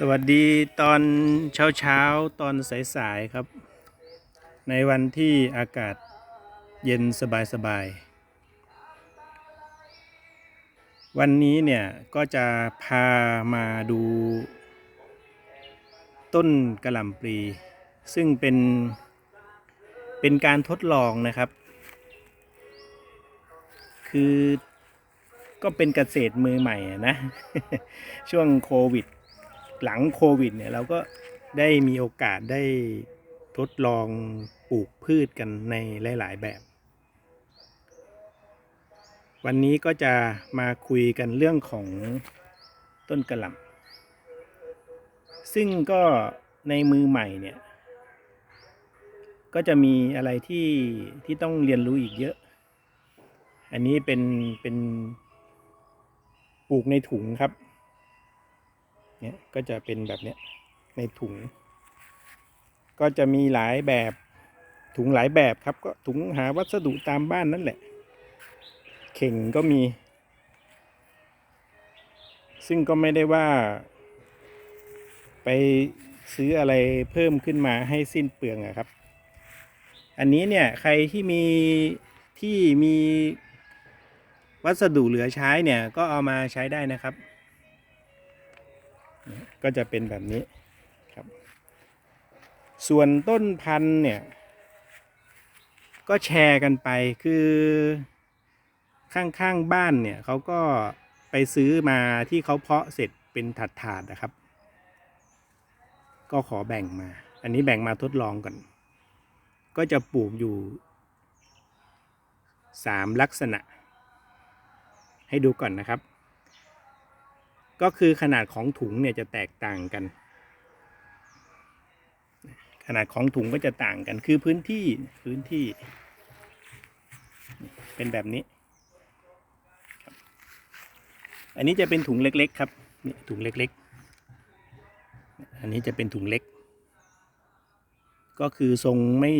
สวัสดีตอนเช้าเช้าตอนสายๆครับ ในวันที่อากาศเย็นสบายๆวันนี้เนี่ยก็จะพามาดู ต้นกระหล่ำปลี ซึ่งเป็นเป็นการทดลองนะครับ คือก็เป็นเกษตรมือใหม่นะ ช่วงโควิด หลังโควิดเนี่ยเราก็ได้มีโอกาสได้ทดลองปลูกพืชกันในหลาย ๆ แบบ วันนี้ก็จะมาคุยกันเรื่องของต้นกระหล่ำซึ่งก็ในมือใหม่เนี่ย ก็จะมีอะไรที่ที่ต้องเรียนรู้อีกเยอะ อันนี้เป็นเป็นปลูกในถุงครับ เนี่ยก็จะเป็นแบบเนี้ยในถุง ก็จะมีหลายแบบถุงหลายแบบครับ ก็ถุงหาวัสดุตามบ้านนั่นแหละ เข่งก็มี ซึ่งก็ไม่ได้ว่า ไปซื้ออะไรเพิ่มขึ้นมาให้สิ้นเปลืองอะครับ อันนี้เนี่ยใครที่มีที่มีวัสดุเหลือใช้เนี่ยก็เอามาใช้ได้นะครับ ก็จะเป็นแบบนี้ครับ ส่วนต้นพันธุ์เนี่ย ก็แชร์กันไปคือข้างๆบ้านเนี่ยเขาก็ไปซื้อมาที่เขาเพาะเสร็จเป็นถาดๆนะครับ ก็ขอแบ่งมา อันนี้แบ่งมาทดลองก่อน ก็จะปลูกอยู่สามลักษณะ ให้ดูก่อนนะครับ ก็คือขนาดของถุงเนี่ยจะแตกต่างกัน ขนาดของถุงก็จะต่างกันคือพื้นที่พื้นที่ เป็นแบบนี้ อันนี้จะเป็นถุงเล็ก ๆ ครับนี่ถุงเล็ก ๆ อันนี้จะเป็นถุงเล็ก ก็คือทรงไม่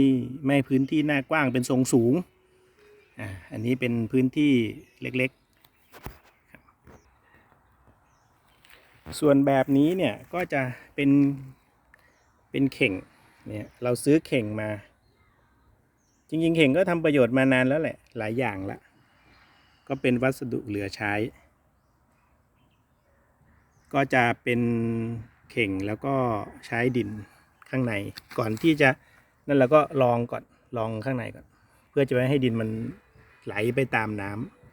ไม่พื้นที่หน้ากว้างเป็นทรงสูงอ่าอันนี้เป็นพื้นที่เล็ก ๆ ส่วนแบบนี้เนี่ยก็จะเป็นเป็นเข่งเนี่ยเราซื้อเข่งมา จริงๆ เข่งก็ทำประโยชน์มานานแล้วแหละหลายอย่างละ ก็เป็นวัสดุเหลือใช้ ก็จะเป็นเข่งแล้วก็ใช้ดินข้างใน ก่อนที่จะนั่นเราก็ลองก่อนลองข้างในก่อน เพื่อจะไม่ให้ดินมันไหลไปตามน้ำ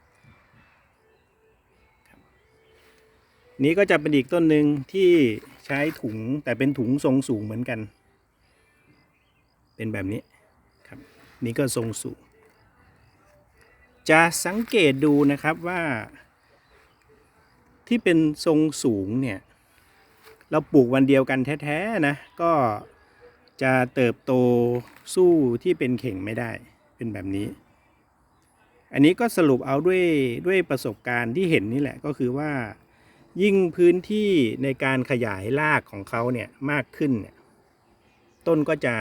นี้ก็จะเป็นอีกต้นหนึ่งที่ใช้ถุงแต่เป็นถุงทรงสูงเหมือนกัน เป็นแบบนี้ครับ นี่ก็ทรงสูง จะสังเกตดูนะครับว่า ที่เป็นทรงสูงเนี่ย เราปลูกวันเดียวกันแท้ๆนะ ก็จะเติบโตสู้ที่เป็นเข่งไม่ได้ เป็นแบบนี้ อันนี้ก็สรุปเอาด้วยด้วยประสบการณ์ที่เห็นนี่แหละก็คือว่า ยิ่งพื้นที่ในการขยายรากของเขาเนี่ยมากขึ้นเนี่ยต้นก็จะ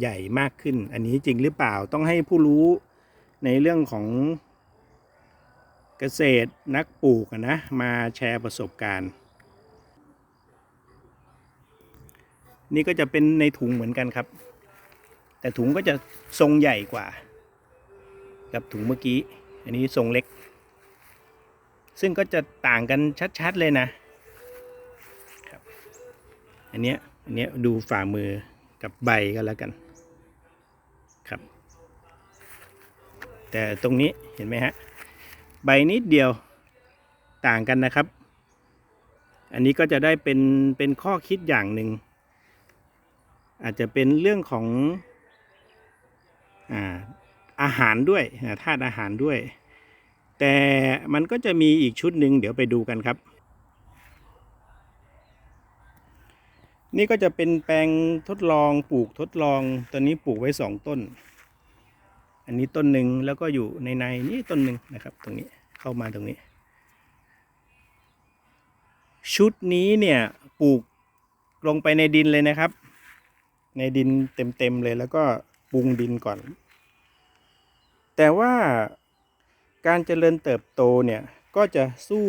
ใหญ่มากขึ้น อันนี้จริงหรือเปล่าต้องให้ผู้รู้ในเรื่องของเกษตรนักปลูกนะมาแชร์ประสบการณ์ นี่ก็จะเป็นในถุงเหมือนกันครับ แต่ถุงก็จะทรงใหญ่กว่า กับถุงเมื่อกี้ อันนี้ทรงเล็ก ซึ่งก็จะต่างกันชัด ๆ เลยนะครับอันเนี้ยอันเนี้ยดูฝ่ามือกับใบก็แล้วกันครับ แต่ตรงนี้เห็นไหมฮะใบนิดเดียวต่างกันนะครับ อันนี้ก็จะได้เป็นเป็นข้อคิดอย่างหนึ่งอาจจะเป็นเรื่องของอาอาหารด้วยธาตุอาหารด้วย แต่มันก็จะมีอีกชุดหนึ่งเดี๋ยวไปดูกันครับ นี่ก็จะเป็นแปลงทดลองปลูกทดลองตอนนี้ปลูกไว้สองต้น อันนี้ต้นหนึ่งแล้วก็อยู่ในในนี้ต้นหนึ่งนะครับตรงนี้เข้ามาตรงนี้ ชุดนี้เนี่ยปลูกลงไปในดินเลยนะครับ ในดินเต็มๆเลยแล้วก็ปรุงดินก่อน แต่ว่า การเจริญเติบโตเนี่ยก็จะสู้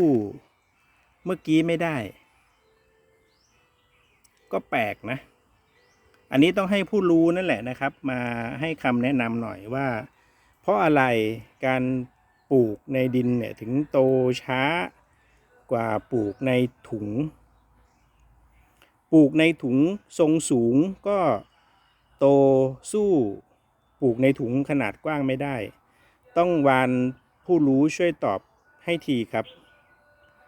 เมื่อกี้ไม่ได้ ก็แปลกนะ อันนี้ต้องให้ผู้รู้นั่นแหละนะครับ มาให้คำแนะนำหน่อยว่า เพราะอะไรการปลูกในดินเนี่ยถึงโตช้ากว่าปลูกในถุง ปลูกในถุงทรงสูงก็โตสู้ปลูกในถุงขนาดกว้างไม่ได้ ต้องวาน ผู้รู้ช่วยตอบให้ทีครับ